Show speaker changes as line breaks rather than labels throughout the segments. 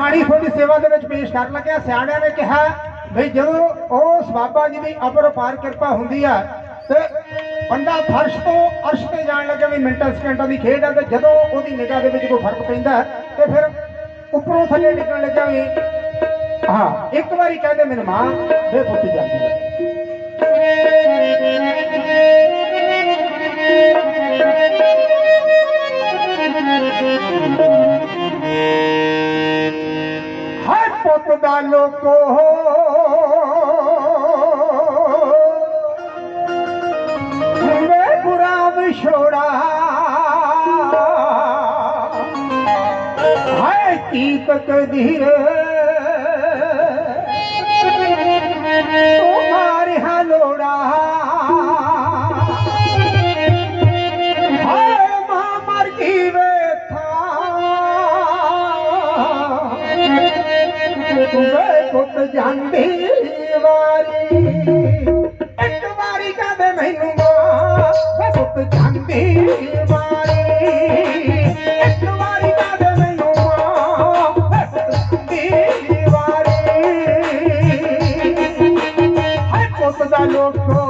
ਕਹਾਣੀ ਤੁਹਾਡੀ ਸੇਵਾ ਦੇ ਵਿੱਚ ਪੇਸ਼ ਕਰਨ ਲੱਗਿਆ। ਸਿਆਣਿਆਂ ਨੇ ਕਿਹਾ ਵੀ ਜਦੋਂ ਉਸ ਬਾਬਾ ਜੀ ਦੀ ਅਪਰਪਾਰ ਕਿਰਪਾ ਹੁੰਦੀ ਆ, ਤੇ ਬੰਦਾ ਫਰਸ਼ ਤੋਂ ਅਰਸ਼ ਤੇ ਜਾਣ ਲੱਗਾ ਵੀ ਮਿੰਟਾਂ, ਸਕਿੰਟਾਂ ਦੀ ਖੇਡ ਆ, ਤੇ ਜਦੋਂ ਉਹਦੀ ਨਿਗਾਹ ਦੇ ਵਿੱਚ ਕੋਈ ਫ਼ਰਕ ਪੈਂਦਾ, ਤੇ ਫਿਰ ਉੱਪਰੋਂ ਥੱਲੇ ਨਿਕਲਣ ਲੱਗਾ ਵੀ, ਹਾਂ, ਇੱਕ ਵਾਰੀ ਕਹਿੰਦੇ ਮੈਨੂੰ ਮਾਂ ਦੇ ਪੁੱਤ ਜਾਂਦੀ ਹੈ। সদা লোক পুরাম সোড়া হয় দীপক ধীরে। ਜਾਂਦੀ ਵਾਰੀ। ਇੱਕ ਵਾਰੀ ਕਹਦੇ ਮੈਨੂੰ ਮਾਂ ਵੇ ਪੁੱਤ ਜਾਂਦੀ ਵਾਰੀ। ਇੱਕ ਵਾਰੀ ਕਹਦੇ ਮੈਨੂੰ ਮਾਂ ਵੇ ਪੁੱਤ ਜਾਂਦੀ ਵਾਰੀ। ਹਾਏ ਪੁੱਤ ਦਾ ਲੋਕੋ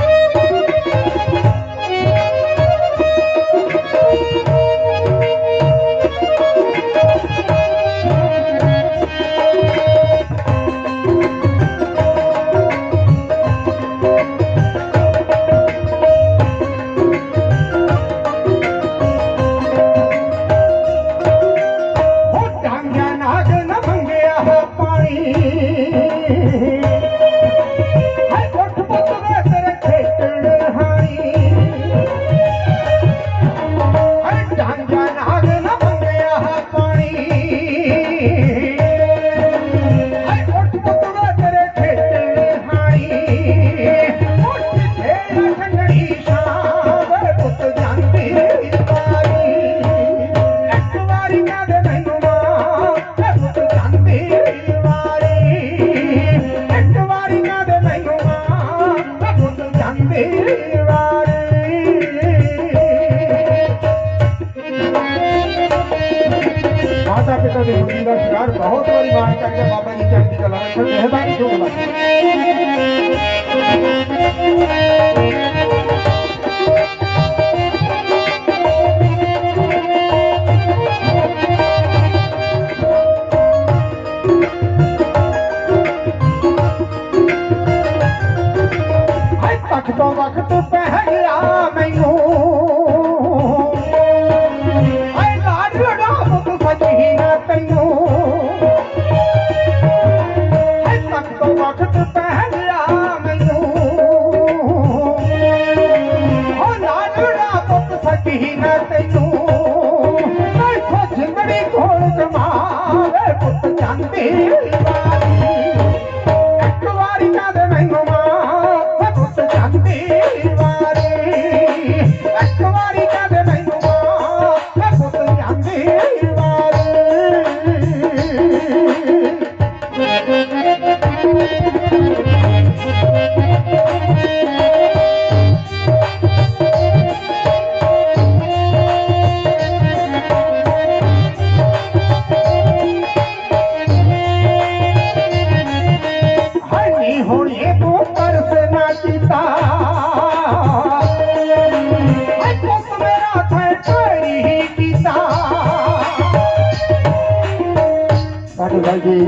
माधा पिता जी मुंजी वरी विया बाबा जी चाली ਜੀ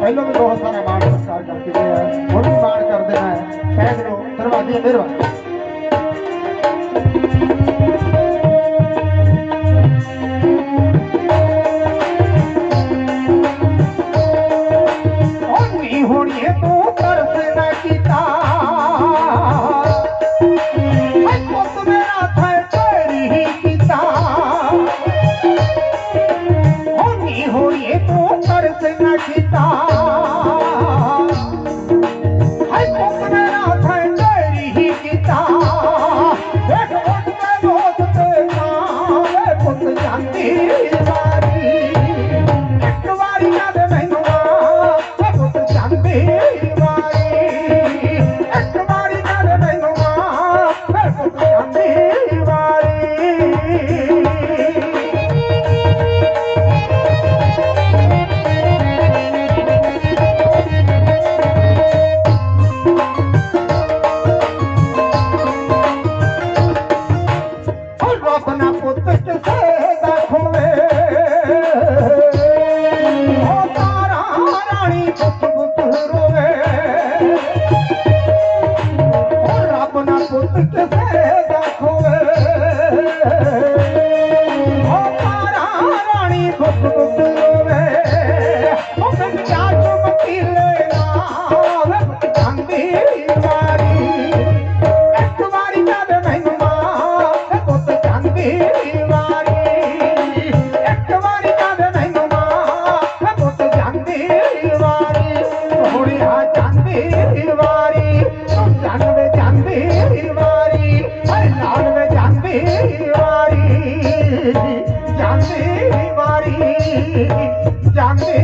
ਪਹਿਲਾਂ ਵੀ ਬਹੁਤ ਸਾਰਾ ਮਾਣ ਸਤਿਕਾਰ ਕਰ ਚੁੱਕੇ ਆ ਹੁਣ ਵੀ ਮਾਣ ਕਰਦੇ ਆ ਕਹਿ ਦਿਓ ਧੰਨਵਾਦੀ ਮਿਹਰਬਾਨੀ தந்தே জানে বাড়ি জানে